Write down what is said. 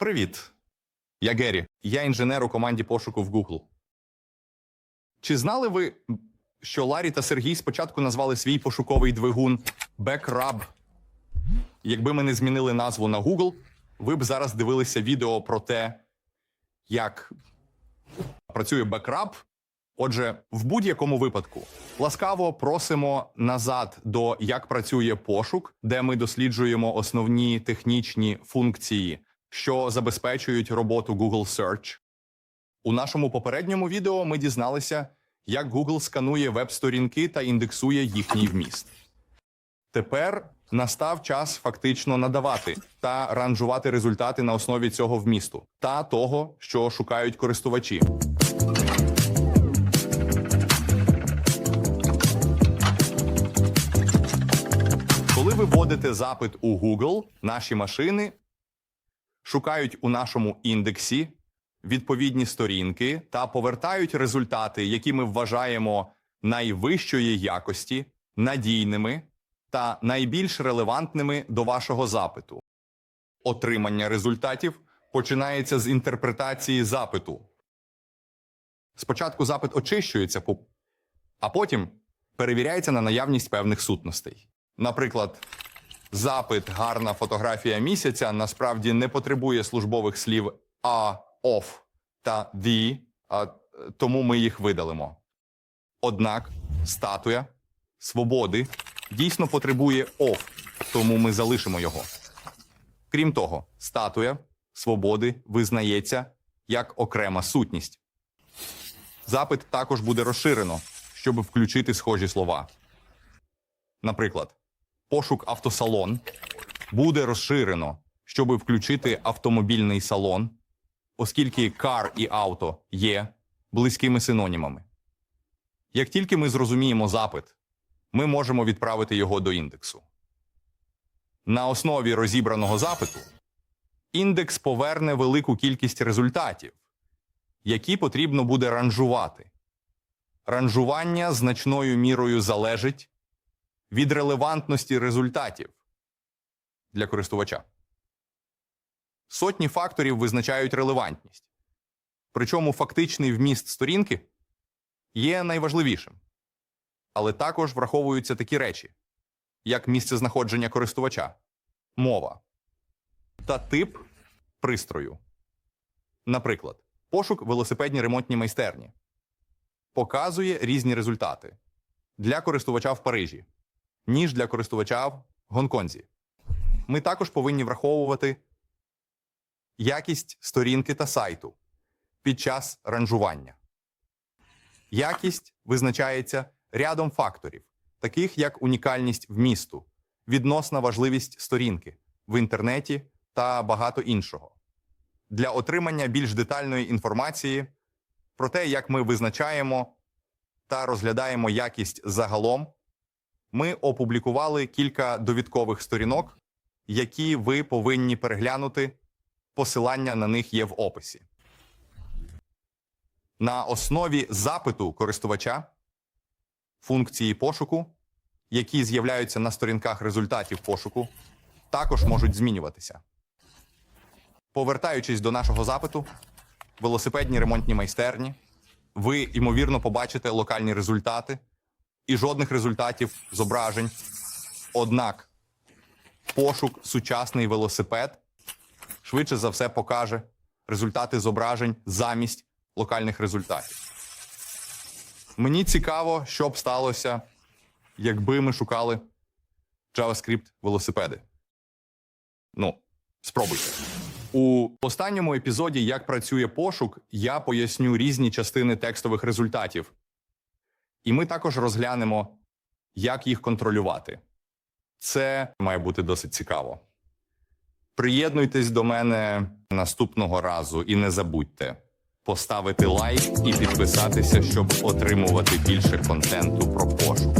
Привіт. Я Геррі. Я інженер у команді пошуку в Google. Чи знали ви, що Ларі та Сергій спочатку назвали свій пошуковий двигун Backrub? Якби ми не змінили назву на Google, ви б зараз дивилися відео про те, як працює Backrub. Отже, в будь-якому випадку ласкаво просимо назад до як працює пошук, де ми досліджуємо основні технічні функції, що забезпечують роботу Google Search. У нашому попередньому відео ми дізналися, як Google сканує веб-сторінки та індексує їхній вміст. Тепер настав час фактично надавати та ранжувати результати на основі цього вмісту та того, що шукають користувачі. Коли ви вводите запит у Google, наші машини шукають у нашому індексі відповідні сторінки та повертають результати, які ми вважаємо найвищої якості, надійними та найбільш релевантними до вашого запиту. Отримання результатів починається з інтерпретації запиту. Спочатку запит очищується, а потім перевіряється на наявність певних сутностей. Наприклад, запит гарна фотографія місяця насправді не потребує службових слів а, off та the, а, тому ми їх видалимо. Однак статуя свободи дійсно потребує off, тому ми залишимо його. Крім того, статуя свободи визнається як окрема сутність. Запит також буде розширено, щоб включити схожі слова. Наприклад, пошук автосалон буде розширено, щоб включити автомобільний салон, оскільки car і авто є близькими синонімами. Як тільки ми зрозуміємо запит, ми можемо відправити його до індексу. На основі розібраного запиту індекс поверне велику кількість результатів, які потрібно буде ранжувати. Ранжування значною мірою залежить від релевантності результатів для користувача. Сотні факторів визначають релевантність. Причому фактичний вміст сторінки є найважливішим. Але також враховуються такі речі, як місце знаходження користувача, мова та тип пристрою. Наприклад, пошук велосипедні ремонтні майстерні показує різні результати для користувача в Парижі, ніж для користувача в Гонконзі. Ми також повинні враховувати якість сторінки та сайту під час ранжування. Якість визначається рядом факторів, таких як унікальність вмісту, відносна важливість сторінки в інтернеті та багато іншого. Для отримання більш детальної інформації про те, як ми визначаємо та розглядаємо якість загалом, ми опублікували кілька довідкових сторінок, які ви повинні переглянути. Посилання на них є в описі. На основі запиту користувача функції пошуку, які з'являються на сторінках результатів пошуку, також можуть змінюватися. Повертаючись до нашого запиту, велосипедні ремонтні майстерні, ви, ймовірно, побачите локальні результати і жодних результатів зображень. Однак пошук сучасний велосипед швидше за все покаже результати зображень замість локальних результатів. Мені цікаво, що б сталося, якби ми шукали JavaScript велосипеди. Ну, спробуйте. У останньому епізоді, як працює пошук, я поясню різні частини текстових результатів. І ми також розглянемо, як їх контролювати. Це має бути досить цікаво. Приєднуйтесь до мене наступного разу і не забудьте поставити лайк і підписатися, щоб отримувати більше контенту про пошук.